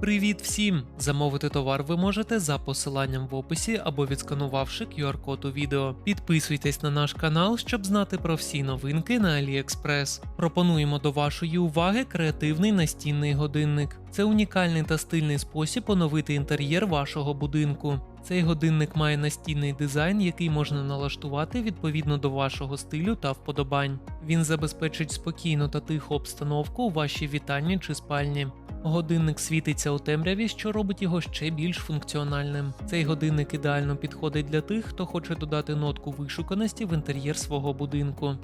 Привіт всім! Замовити товар ви можете за посиланням в описі або відсканувавши QR-код у відео. Підписуйтесь на наш канал, щоб знати про всі новинки на AliExpress. Пропонуємо до вашої уваги креативний настінний годинник. Це унікальний та стильний спосіб оновити інтер'єр вашого будинку. Цей годинник має настінний дизайн, який можна налаштувати відповідно до вашого стилю та вподобань. Він забезпечить спокійну та тиху обстановку у вашій вітальні чи спальні. Годинник світиться у темряві, що робить його ще більш функціональним. Цей годинник ідеально підходить для тих, хто хоче додати нотку вишуканості в інтер'єр свого будинку.